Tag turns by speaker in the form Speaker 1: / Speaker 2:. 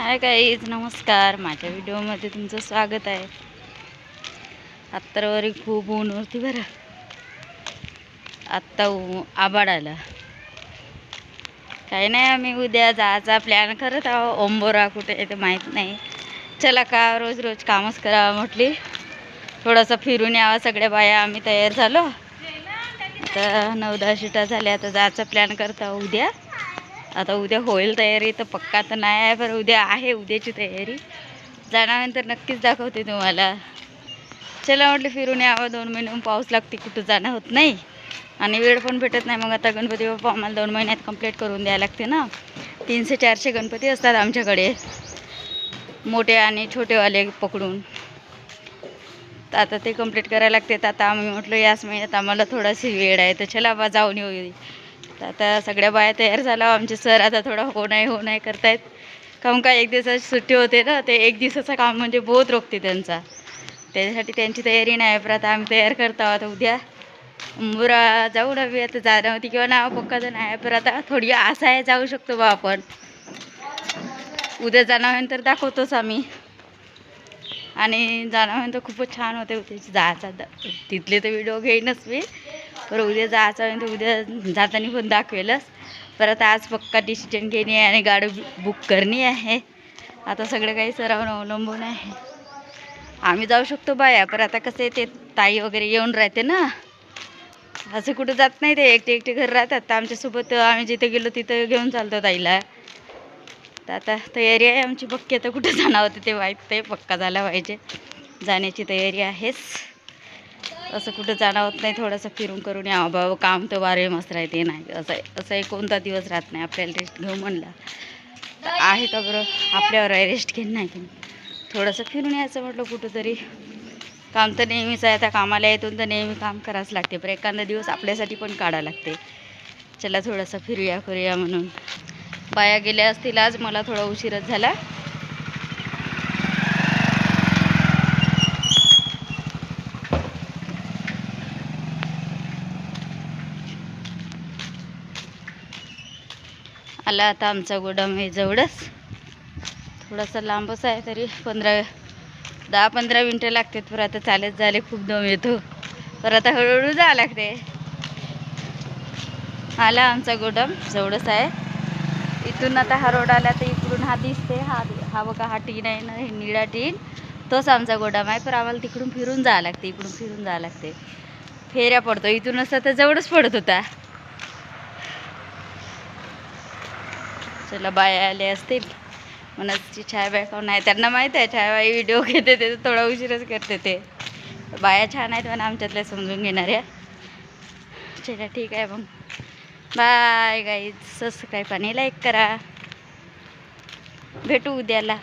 Speaker 1: हाय काहीच नमस्कार. माझ्या व्हिडिओमध्ये तुमचं स्वागत आहे. आत्तावरी खूप ऊन होती बरं. आत्ता ऊ आबाड आला. काही नाही आम्ही उद्या जायचा प्लॅन करत आहो ओंबोरा कुठे आहे ते माहीत नाही. चला का रोज रोज कामच करावं म्हटली. थोडंसं फिरून यावं सगळ्या बाया आम्ही तयार झालो. आता नऊ दहा शिटा झाल्या आता जायचा प्लॅन करत आहो उद्या. आता उद्या होईल तयारी तर पक्का तर नाही आहे पण उद्या आहे उद्याची तयारी. जाण्यानंतर नक्कीच दाखवते तुम्हाला. चला म्हटलं फिरून यावं दोन महिने पाऊस लागते कुठं जाणं होत नाही. आणि वेळ पण भेटत नाही मग आता गणपती बाप्पा आम्हाला दोन महिन्यात कंप्लीट करून द्यायला लागते ना. तीनशे चारशे गणपती असतात आमच्याकडे. मोठे आणि छोटेवाले पकडून. तर आता ते कंप्लीट करायला लागते. तर आता आम्ही म्हटलं याच महिन्यात आम्हाला थोडाशी वेळ आहे तर चला बा जाऊन येऊ तर आता सगळ्या बाया तयार झाल्या. आमचे सर आता थोडा हो नाही हो नाही करतायत. काहून का एक दिवसाची सुट्टी होते ना ते एक दिवसाचं काम म्हणजे बहुत रोखते त्यांचा. त्याच्यासाठी त्यांची तयारी नाही. पण आता आम्ही तयार करतो आहोत. उद्या मुरा जाऊ नवी आता जाणं होती किंवा नाव पक्का जण नाही. पण आता थोडी आशा आहे जाऊ शकतो बा आपण. उद्या जाणं तर दाखवतोच आम्ही. आणि जाणं तर खूपच छान होते. उद्याची जायचा तिथले तर व्हिडिओ घेईनच मी. पर उद्या जायचं आहे तर उद्या जाताना पण दाखवेलच. परत आज पक्का डिसिजन घेणे आणि गाडी बुक करणे आहे. आता सगळं काही सरावून अवलंबून आहे. आम्ही जाऊ शकतो बाया पर आता कसं आहे ते ताई वगैरे येऊन राहते ना. असं कुठं जात नाही ते एकटे एकटे घर राहतात. तर आमच्यासोबत आम्ही जिथे गेलो तिथं घेऊन चालतो ताईला. तर आता तयारी आहे आमची पक्की. आता कुठं जाणार होते ते माहीत ते पक्का झाला पाहिजे. जाण्याची तयारी आहेच. असं कुठं जाणं होत नाही थोडंसं फिरून करून या बाबा काम तर वारे मस्त राहते नाही असं आहे असं आहे कोणता दिवस राहत नाही आपल्याला रेस्ट घेऊ म्हणला. तर आहे का बरं आपल्यावर आहे रेस्ट घेणं नाही की थोडंसं फिरून यायचं म्हटलं कुठंतरी. काम तर नेहमीच आहे त्या कामाला येतून तर नेहमी काम करावंच लागते पण एखादा दिवस आपल्यासाठी पण काढावं लागते. चला थोडंसं फिरूया करूया म्हणून. बाया गेल्या असतील आज मला थोडा उशीरच झाला. आला आता आमचा गोडाम हे जवळच. थोडासा लांबच आहे तरी पंधरा दहा पंधरा मिनटं लागतात. पर आता चालत झाले खूप दम येतो. पर आता हळूहळू जावं लागते. आला आमचा गोडाम जवळच आहे. इथून आता हा रोड आला तर इकडून हा दिसते. हा हा बघा हा टीन आहे ना हे निळा टीन. तोच आमचा गोडाम आहे. पण आम्हाला तिकडून फिरून जावं लागते इकडून फिरून जावं लागते. फेऱ्या पडतो. इथून असं तर जवळच पडत होता. चला बाया आले असतील. मनाची छाया बाय खाऊन आहे त्यांना माहीत आहे छाया बाई व्हिडिओ घेते ते थोडा उशीरच करते ते. बाया छान आहेत पण आमच्यातल्या समजून घेणाऱ्या. चला ठीक आहे मग. बाय गाईज सबस्क्राईब आणि लाईक करा. भेटू उद्याला.